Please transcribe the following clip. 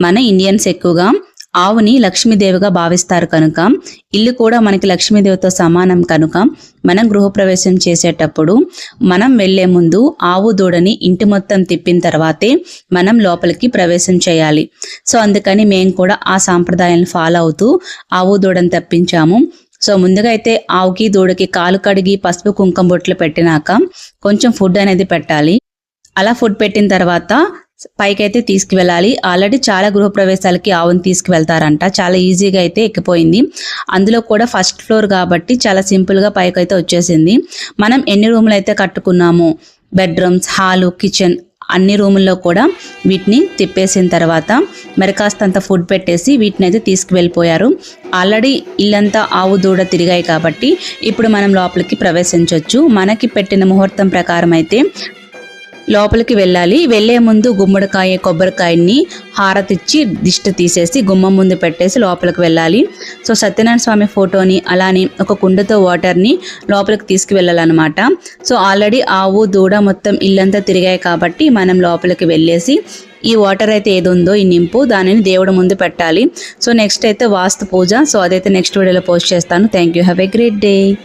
మన ఇండియన్స్ ఎక్కువగా ఆవుని లక్ష్మీదేవిగా భావిస్తారు కనుక ఇల్లు కూడా మనకి లక్ష్మీదేవితో సమానం కనుక మనం గృహప్రవేశం చేసేటప్పుడు మనం వెళ్ళే ముందు ఆవు దూడని ఇంటి మొత్తం తిప్పిన తర్వాతే మనం లోపలికి ప్రవేశం చేయాలి. సో అందుకని మేము కూడా ఆ సాంప్రదాయాలను ఫాలో అవుతూ ఆవు దూడని తప్పించాము. సో ముందుగా అయితే ఆవుకి దూడకి కాలు కడిగి పసుపు కుంకుమ బొట్లు పెట్టినాక కొంచెం ఫుడ్ అనేది పెట్టాలి. అలా ఫుడ్ పెట్టిన తర్వాత పైకైతే తీసుకువెళ్ళాలి. ఆల్రెడీ చాలా గృహప్రవేశాలకి ఆవుని తీసుకువెళ్తారంట. చాలా ఈజీగా అయితే ఎక్కిపోయింది. అందులో కూడా ఫస్ట్ ఫ్లోర్ కాబట్టి చాలా సింపుల్గా పైకైతే వచ్చేసింది. మనం ఎన్ని రూములు అయితే కట్టుకున్నామో? బెడ్రూమ్స్ హాలు కిచెన్ అన్ని రూముల్లో కూడా వీటిని తిప్పేసిన తర్వాత మరి కాస్తంత ఫుడ్ పెట్టేసి వీటిని అయితే తీసుకువెళ్ళిపోయారు. ఆల్రెడీ ఇల్లంతా ఆవు దూడ తిరిగాయి కాబట్టి ఇప్పుడు మనం లోపలికి ప్రవేశించవచ్చు మనకి పెట్టిన ముహూర్తం ప్రకారం అయితే లోపలికి వెళ్ళాలి. వెళ్ళే ముందు గుమ్మడికాయ కొబ్బరికాయని హారతిచ్చి దిష్టి తీసేసి గుమ్మం ముందు పెట్టేసి లోపలికి వెళ్ళాలి. సో సత్యనారాయణ స్వామి ఫోటోని అలానే ఒక కుండతో వాటర్ని లోపలికి తీసుకువెళ్ళాలన్నమాట. సో ఆల్రెడీ ఆవు దూడ మొత్తం ఇల్లంతా తిరిగాయి కాబట్టి మనం లోపలికి వెళ్ళేసి ఈ వాటర్ అయితే ఏది ఉందో ఈ నింపు దానిని దేవుడి ముందు పెట్టాలి. సో నెక్స్ట్ అయితే వాస్తు పూజ. సో అదైతే నెక్స్ట్ వీడియోలో పోస్ట్ చేస్తాను. Thank you. Have a great day.